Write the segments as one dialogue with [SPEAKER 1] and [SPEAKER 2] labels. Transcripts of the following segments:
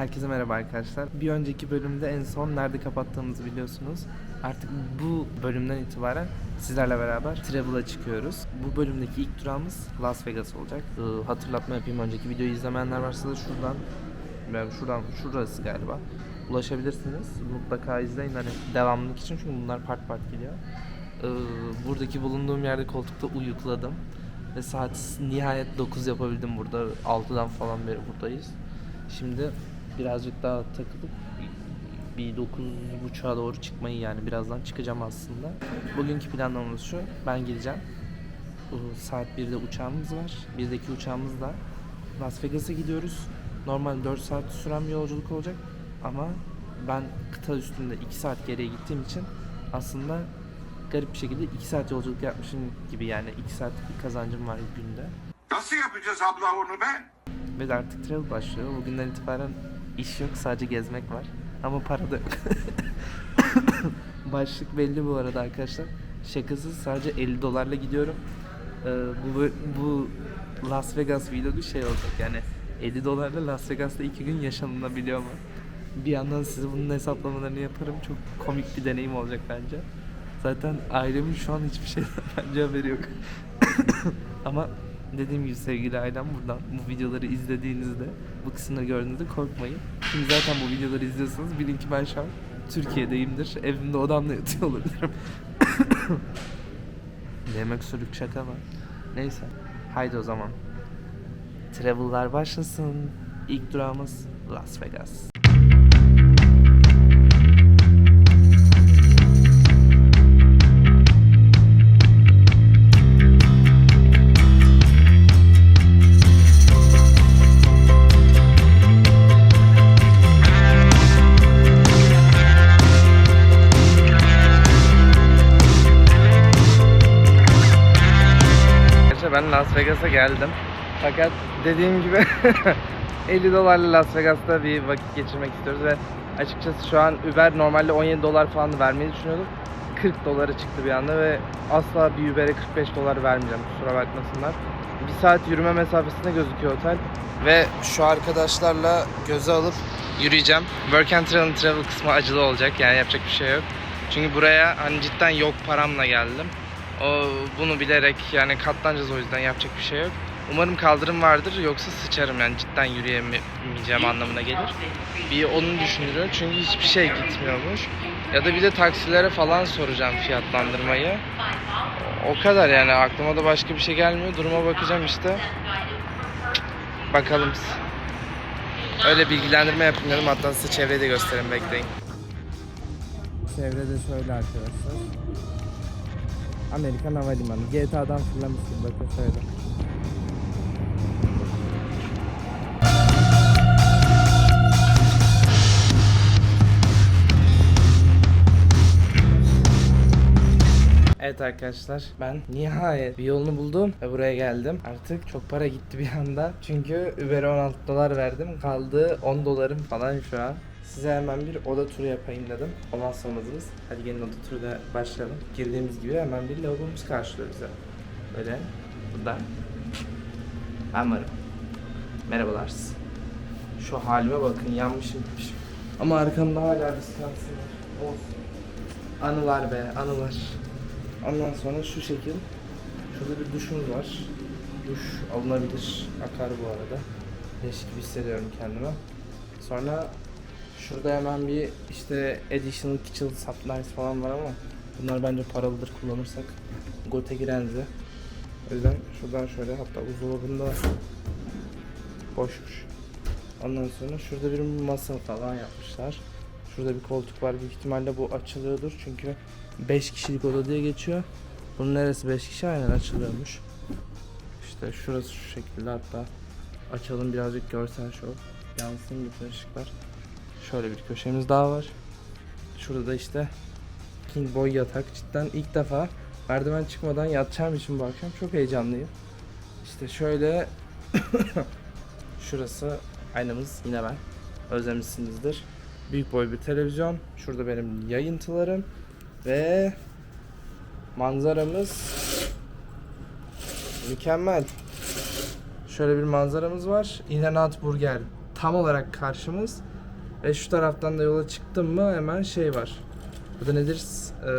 [SPEAKER 1] Herkese merhaba arkadaşlar. Bir önceki bölümde en son nerede kapattığımızı biliyorsunuz. Artık bu bölümden itibaren sizlerle beraber Travel'a çıkıyoruz. Bu bölümdeki ilk durağımız Las Vegas olacak. Ee, hatırlatma yapayım önceki videoyu izlemeyenler varsa da şuradan yani şuradan şurası galiba ulaşabilirsiniz. Mutlaka izleyin hani devamlılık için çünkü bunlar part part geliyor. Ee, buradaki bulunduğum yerde koltukta uyukladım. Ve saat nihayet 9 yapabildim burada. 6'dan falan beri buradayız. Şimdi birazcık daha takılıp bir 9.30'a doğru çıkmayı yani birazdan çıkacağım aslında. Bugünkü planlamamız şu. Ben gideceğim. Saat 1'de uçağımız var. 1'deki uçağımızla Las Vegas'a gidiyoruz. Normal 4 saat süren bir yolculuk olacak. Ama ben kıta üstünde 2 saat geriye gittiğim için aslında garip bir şekilde 2 saat yolculuk yapmışım gibi yani 2 saatlik bir kazancım var günde.
[SPEAKER 2] Nasıl yapacağız abla onu be?
[SPEAKER 1] Ve artık travel başlıyor. Bugünden itibaren iş yok sadece gezmek var. Ama para da yok. Başlık belli bu arada arkadaşlar. Şakasız sadece 50 dolarla gidiyorum. Ee, bu bu Las Vegas vlogu şey olacak yani 50 dolarla Las Vegas'ta 2 gün yaşanılabiliyor mu? Bir yandan size bunun hesaplamalarını yaparım. Çok komik bir deneyim olacak bence. Zaten ailemin şu an hiçbir şeyden bence haberi yok. Ama dediğim gibi sevgili ailem buradan bu videoları izlediğinizde bu kısımda gördüğünüzde korkmayın. Şimdi zaten bu videoları izliyorsanız bilin ki ben şu an Türkiye'deyimdir. Evimde odamda yatıyor olabilirim. Demek sürük şaka mı? Neyse. Haydi o zaman. Travel'lar başlasın. İlk durağımız Las Vegas. Vegas'a geldim. Fakat dediğim gibi 50 dolarla Las Vegas'ta bir vakit geçirmek istiyoruz ve açıkçası şu an Uber normalde 17 dolar falan vermeyi düşünüyordum. 40 dolara çıktı bir anda ve asla bir Uber'e 45 dolar vermeyeceğim kusura bakmasınlar. Bir saat yürüme mesafesinde gözüküyor otel. Ve şu arkadaşlarla göze alıp yürüyeceğim. Work and Travel, travel kısmı acılı olacak yani yapacak bir şey yok. Çünkü buraya hani cidden yok paramla geldim. O bunu bilerek yani katlanacağız o yüzden yapacak bir şey yok. Umarım kaldırım vardır yoksa sıçarım yani cidden yürüyemeyeceğim anlamına gelir. Bir onu düşünüyorum çünkü hiçbir şey gitmiyormuş. Ya da bir de taksilere falan soracağım fiyatlandırmayı. O kadar yani aklıma da başka bir şey gelmiyor. Duruma bakacağım işte. Bakalım. Öyle bilgilendirme yapayım dedim. Hatta size çevreyi de göstereyim bekleyin. Çevrede şöyle arkadaşlar. Amerikan Havalimanı. GTA'dan fırlamışsın bakın şöyle. Evet arkadaşlar ben nihayet bir yolunu buldum ve buraya geldim. Artık çok para gitti bir anda. Çünkü Uber'e 16 dolar verdim. Kaldı 10 dolarım falan şu an. Size hemen bir oda turu yapayım dedim. Olmazsa olmazımız. Hadi gelin oda turuyla başlayalım. Girdiğimiz gibi hemen bir lavabomuz karşılıyor bize. Böyle burada. Ben varım. Merhabalar. Şu halime bakın yanmışım. Ama arkamda hala bir sıkıntısı var. Olsun. Anılar be anılar. Ondan sonra şu şekil. Şurada bir duşumuz var. Duş alınabilir. Akar bu arada. Değişik gibi hissediyorum kendime. Sonra şurada hemen bir işte additional kitchen supplies falan var ama bunlar bence paralıdır kullanırsak. Gote girenzi. O yüzden şuradan şöyle hatta buzdolabında boşmuş. Ondan sonra şurada bir masa falan yapmışlar. Şurada bir koltuk var. Büyük ihtimalle bu açılıyordur çünkü 5 kişilik oda diye geçiyor. Bunun neresi 5 kişi aynen açılıyormuş. İşte şurası şu şekilde hatta açalım birazcık görsel şov. Yansın bütün ışıklar. Şöyle bir köşemiz daha var. Şurada da işte King Boy yatak. Cidden ilk defa merdiven çıkmadan yatacağım için bu akşam çok heyecanlıyım. İşte şöyle şurası aynamız yine ben. Özlemişsinizdir. Büyük boy bir televizyon. Şurada benim yayıntılarım. Ve manzaramız mükemmel. Şöyle bir manzaramız var. In-N-Out Burger tam olarak karşımız. Ve şu taraftan da yola çıktım mı hemen şey var. Bu da nedir? S- e,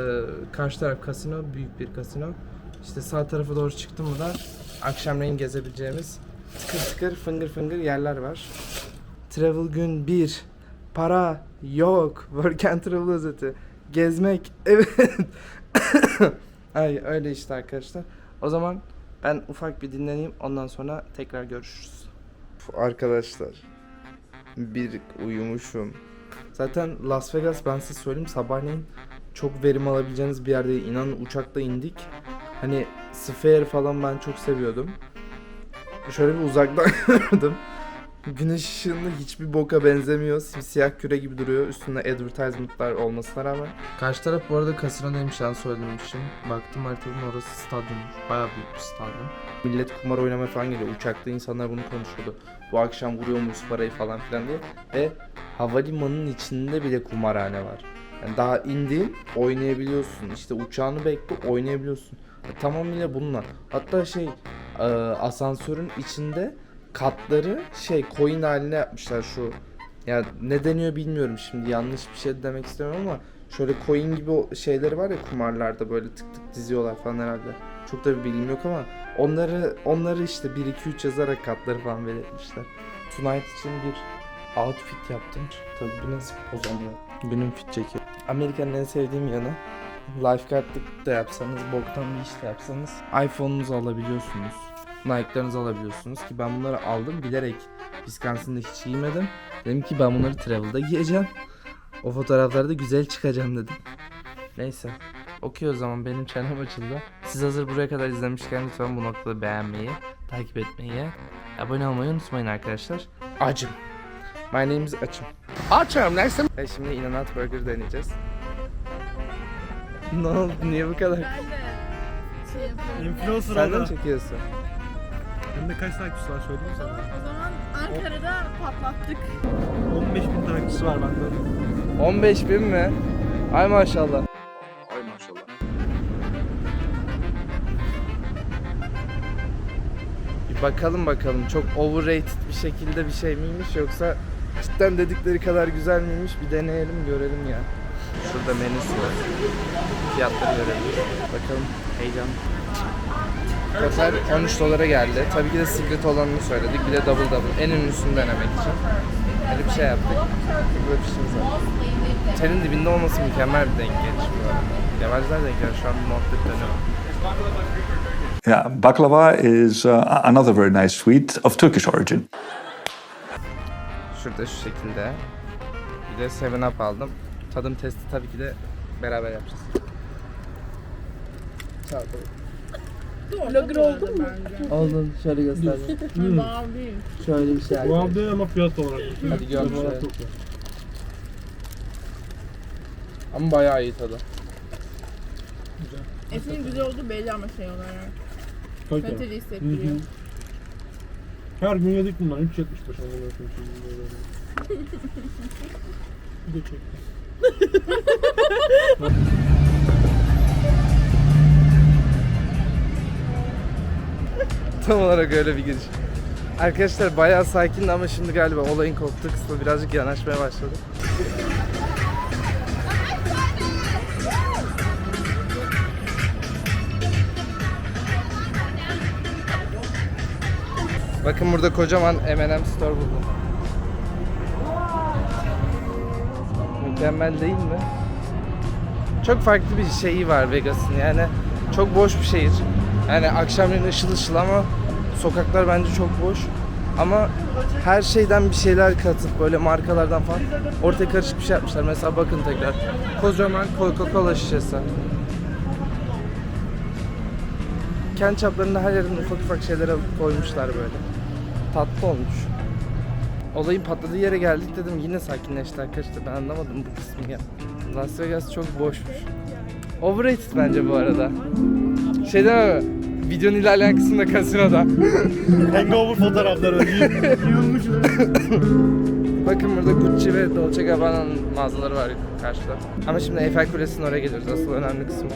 [SPEAKER 1] karşı taraf kasino, büyük bir kasino. İşte sağ tarafa doğru çıktım mı da akşamleyin gezebileceğimiz tıkır tıkır fıngır fıngır yerler var. Travel gün 1. Para yok. Work and travel özeti. Gezmek. Evet. Ay öyle işte arkadaşlar. O zaman ben ufak bir dinleneyim. Ondan sonra tekrar görüşürüz. Arkadaşlar. Bir uyumuşum. Zaten Las Vegas ben size söyleyeyim sabahleyin çok verim alabileceğiniz bir yerde inanın uçakta indik. Hani Sphere falan ben çok seviyordum. Şöyle bir uzaktan gördüm. Güneş ışığında hiçbir boka benzemiyor. Simsiyah küre gibi duruyor. Üstünde advertisement'lar olmasına rağmen. Karşı taraf bu arada kasino demiş lan söylemişim. Baktım haritadan orası stadyummuş. Bayağı büyük bir stadyum. Millet kumar oynamaya falan geliyor. Uçakta insanlar bunu konuşuyordu. Bu akşam vuruyor muyuz parayı falan filan diye. Ve havalimanının içinde bile kumarhane var. Yani daha indin oynayabiliyorsun. İşte uçağını bekle oynayabiliyorsun. Ya tamamıyla bununla. Hatta şey e, asansörün içinde katları şey coin haline yapmışlar şu. Ya ne deniyor bilmiyorum şimdi yanlış bir şey demek istemiyorum ama şöyle coin gibi şeyleri var ya kumarlarda böyle tık tık diziyorlar falan herhalde. Çok da bir bilgim yok ama onları onları işte 1 2 3 yazarak katları falan belirtmişler. Tonight için bir outfit yaptım. Tabii bu nasıl poz ama. Günün fit çekiyor. Amerika'nın en sevdiğim yanı lifeguardlık da yapsanız, boktan bir iş de yapsanız iPhone'unuzu alabiliyorsunuz. Nike'larınızı alabiliyorsunuz ki ben bunları aldım bilerek Wisconsin'da hiç giymedim. Dedim ki ben bunları travel'da giyeceğim. O fotoğraflarda güzel çıkacağım dedim. Neyse. Okey o zaman benim çenem açıldı. Siz hazır buraya kadar izlemişken lütfen bu noktada beğenmeyi, takip etmeyi, abone olmayı unutmayın arkadaşlar. Acım. My name is Açım. Açım. Next E şimdi In-N-Out Burger deneyeceğiz. ne oldu? Niye bu kadar?
[SPEAKER 3] şey.
[SPEAKER 4] Influencer
[SPEAKER 1] Sen de mi
[SPEAKER 4] oldu.
[SPEAKER 1] Çekiyorsun?
[SPEAKER 4] Bende kaç takipçisi var söyleyeyim mi sana?
[SPEAKER 3] O zaman Ankara'da patlattık.
[SPEAKER 4] 15 bin takipçisi var bende.
[SPEAKER 1] 15 bin mi? Ay maşallah.
[SPEAKER 2] Ay maşallah.
[SPEAKER 1] Bir bakalım bakalım çok overrated bir şekilde bir şey miymiş yoksa cidden dedikleri kadar güzel miymiş bir deneyelim görelim ya. Şurada menüsü var. Fiyatları görelim. Bakalım heyecan. Total 13 dolara geldi. Tabii ki de secret olanını söyledik. Bir de double double. En ünlüsünü denemek için. Öyle bir şey yaptık. Burada fişimiz var. Telin dibinde olması mükemmel bir denk geliş bu arada. Yabancılar denk gelir. Şu an bir muhabbet dönüyor.
[SPEAKER 5] Yeah, baklava is uh, another very nice sweet of Turkish origin.
[SPEAKER 1] Şurada şu şekilde. Bir de 7 Up aldım. Tadım testi tabii ki de beraber yapacağız.
[SPEAKER 3] Vlogger oldun mu?
[SPEAKER 1] Oldun. Şöyle göstereyim.
[SPEAKER 3] Wow değil.
[SPEAKER 1] Şöyle bir şey.
[SPEAKER 4] Bu aldı ama fiyat olarak.
[SPEAKER 1] Hadi gör
[SPEAKER 4] iyi.
[SPEAKER 1] Ama bayağı iyi tadı.
[SPEAKER 3] Esin güzel oldu belli ama şey olarak. Kaliteli hissettiriyor.
[SPEAKER 4] Her gün yedik bundan. 3.75 ondan sonra. Bir de çek.
[SPEAKER 1] Tam olarak öyle bir giriş. Arkadaşlar bayağı sakindi ama şimdi galiba olayın koptuğu kısmı birazcık yanaşmaya başladı. Bakın burada kocaman M&M store buldum. Mükemmel değil mi? Çok farklı bir şeyi var Vegas'ın yani çok boş bir şehir. Yani akşamleyin ışıl ışıl ama sokaklar bence çok boş. Ama her şeyden bir şeyler katıp böyle markalardan falan ortaya karışık bir şey yapmışlar. Mesela bakın tekrar kocaman Coca-Cola şişesi. Kendi çaplarında her yerden ufak ufak şeyler alıp koymuşlar böyle. Tatlı olmuş. Olayın patladığı yere geldik dedim yine sakinleşti arkadaşlar ben anlamadım bu kısmı ya. Las Vegas çok boşmuş. Overrated bence bu arada. Şey deme mi? Videonun ilerleyen kısmında kasinoda.
[SPEAKER 4] Hangover fotoğrafları. Yığılmış.
[SPEAKER 1] Bakın burada Gucci ve Dolce Gabbana'nın mağazaları var karşıda. Ama şimdi Eiffel Kulesi'nin oraya geliyoruz. Asıl önemli kısmı.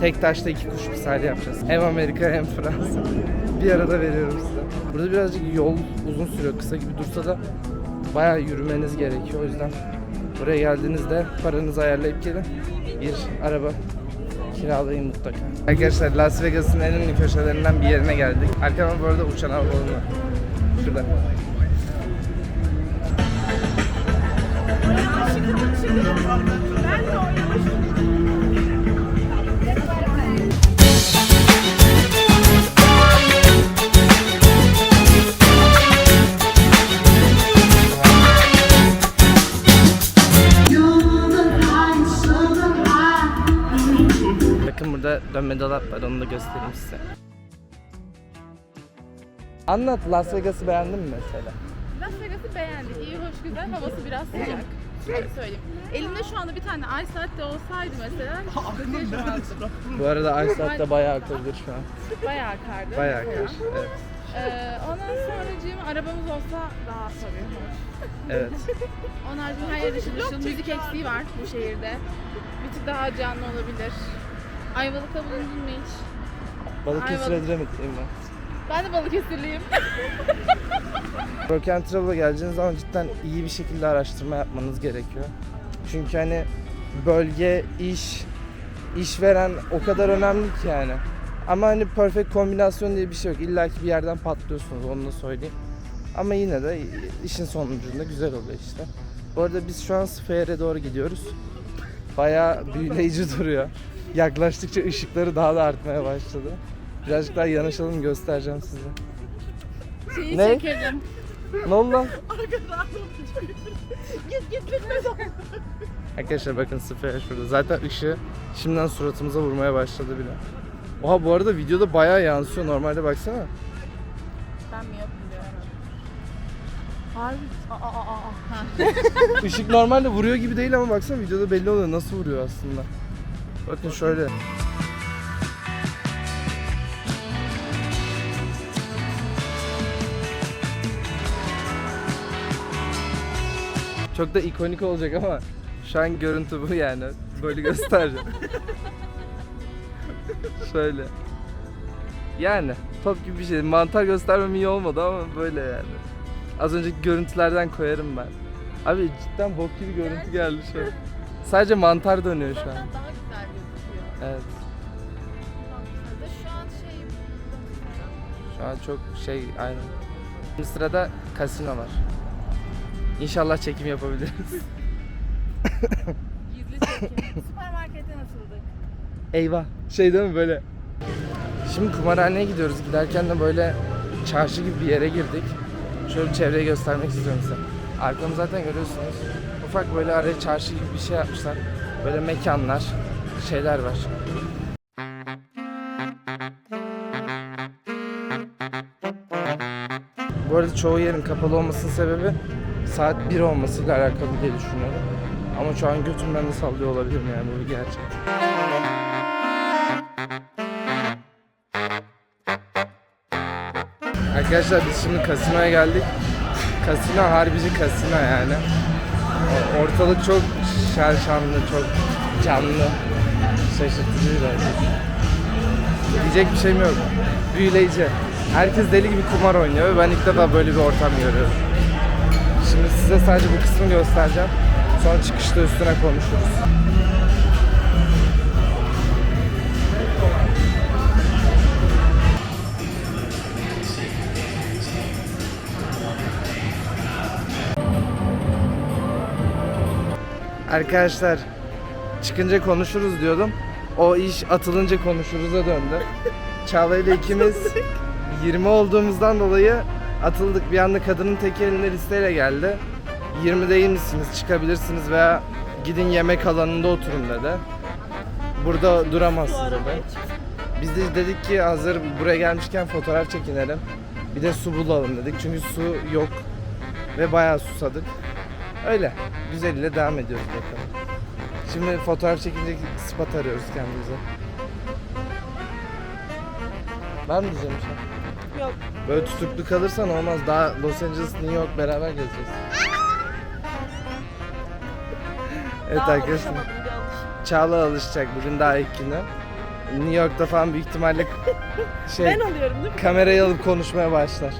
[SPEAKER 1] Tek taşta iki kuş misali yapacağız. Hem Amerika hem Fransa. Bir arada veriyorum size. Burada birazcık yol uzun sürüyor. Kısa gibi dursa da bayağı yürümeniz gerekiyor. O yüzden buraya geldiğinizde paranızı ayarlayıp gelin. Bir araba kiralayın mutlaka. Arkadaşlar Las Vegas'ın en ünlü köşelerinden bir yerine geldik. Arkamda bu arada uçan hava balonu var. Şurada. Dönme dolap var onu da göstereyim size. Anlat Las Vegas'ı beğendin mi mesela?
[SPEAKER 3] Las Vegas'ı beğendik. İyi, hoş, güzel. Havası biraz sıcak. Öyle söyleyeyim. Elimde şu anda bir tane ay saat de olsaydı mesela sıkıntı yaşamazdım.
[SPEAKER 1] Bu arada ay saatte bayağı akıllıdır şu an.
[SPEAKER 3] Bayağı akardı.
[SPEAKER 1] Bayağı akar. Evet.
[SPEAKER 3] Ee, ondan sonracığım arabamız olsa daha tabii hoş.
[SPEAKER 1] Evet.
[SPEAKER 3] Onun haricinde her yer ışıl ışıl. Müzik eksiği var bu şehirde. Bir tık daha canlı olabilir. Ayvalık'ta bulundun mu hiç?
[SPEAKER 1] Balıkesir
[SPEAKER 3] Ayvalık.
[SPEAKER 1] Edremit'teyim ben.
[SPEAKER 3] Ben de Balıkesirliyim.
[SPEAKER 1] Work and Travel'a geleceğiniz zaman cidden iyi bir şekilde araştırma yapmanız gerekiyor. Çünkü hani bölge, iş, işveren o kadar önemli ki yani. Ama hani perfect kombinasyon diye bir şey yok. İlla ki bir yerden patlıyorsunuz onu da söyleyeyim. Ama yine de işin sonucunda güzel oluyor işte. Bu arada biz şu an Sphere'e doğru gidiyoruz. Bayağı büyüleyici duruyor. Yaklaştıkça ışıkları daha da artmaya başladı. Birazcık daha yanaşalım göstereceğim size.
[SPEAKER 3] Şeyi
[SPEAKER 1] Ne?
[SPEAKER 3] çekelim.
[SPEAKER 1] Ne oldu lan?
[SPEAKER 3] Git git bitmez
[SPEAKER 1] Arkadaşlar bakın sıfır şurada. Zaten ışığı şimdiden suratımıza vurmaya başladı bile. Oha bu arada videoda bayağı yansıyor. Normalde baksana.
[SPEAKER 3] Ben mi yapıyorum? Harbi. Aa aa aa. aa. Ha.
[SPEAKER 1] Işık normalde vuruyor gibi değil ama baksana videoda belli oluyor nasıl vuruyor aslında. Bakın şöyle. Çok da ikonik olacak ama şu an görüntü bu yani. Böyle göstereceğim. şöyle. Yani top gibi bir şey. Mantar göstermem iyi olmadı ama böyle yani. Az önceki görüntülerden koyarım ben. Abi cidden bok gibi görüntü geldi şu an. Sadece mantar dönüyor şu an. Evet.
[SPEAKER 3] Şu an şey...
[SPEAKER 1] Şu an çok şey aynen. Şimdi sırada kasino var. İnşallah çekim yapabiliriz.
[SPEAKER 3] Gizli çekim. Süpermarketten atıldık.
[SPEAKER 1] Eyvah. Şey değil mi böyle? Şimdi kumarhaneye gidiyoruz. Giderken de böyle çarşı gibi bir yere girdik. Şöyle bir çevreyi göstermek istiyorum size. Arkamı zaten görüyorsunuz. Ufak böyle araya çarşı gibi bir şey yapmışlar. Böyle mekanlar, şeyler var. Bu arada çoğu yerin kapalı olmasının sebebi saat 1 olmasıyla alakalı diye düşünüyorum. Ama şu an götümden de sallıyor olabilirim yani bu bir gerçek. Arkadaşlar biz şimdi kasinoya geldik. Kasino harbici kasino yani. Ortalık çok şarşanlı, çok canlı. Şaşırtıcı bir Diyecek bir şeyim yok. Büyüleyici. Herkes deli gibi kumar oynuyor ve ben ilk defa böyle bir ortam görüyorum. Şimdi size sadece bu kısmı göstereceğim. Sonra çıkışta üstüne konuşuruz. Arkadaşlar çıkınca konuşuruz diyordum. O iş atılınca konuşuruz'a döndü. Çağla ile ikimiz 20 olduğumuzdan dolayı atıldık. Bir anda kadının tek elinde listeyle geldi. 20 değil misiniz? Çıkabilirsiniz veya gidin yemek alanında oturun dedi. Burada duramazsınız dedi. Biz de dedik ki hazır buraya gelmişken fotoğraf çekinelim. Bir de su bulalım dedik. Çünkü su yok ve bayağı susadık. Öyle. Güzeliyle devam ediyoruz bakalım. Şimdi fotoğraf çekince spot arıyoruz kendimize. Var mı diyeceğim bir şey?
[SPEAKER 3] Yok.
[SPEAKER 1] Böyle tutuklu kalırsan olmaz. Daha Los Angeles, New York beraber gezeceğiz. evet arkadaşlar. Çağla alışacak. Bugün daha ilk günü. New York'ta falan büyük ihtimalle şey
[SPEAKER 3] Ben alıyorum değil mi?
[SPEAKER 1] kamerayı alıp konuşmaya başlar.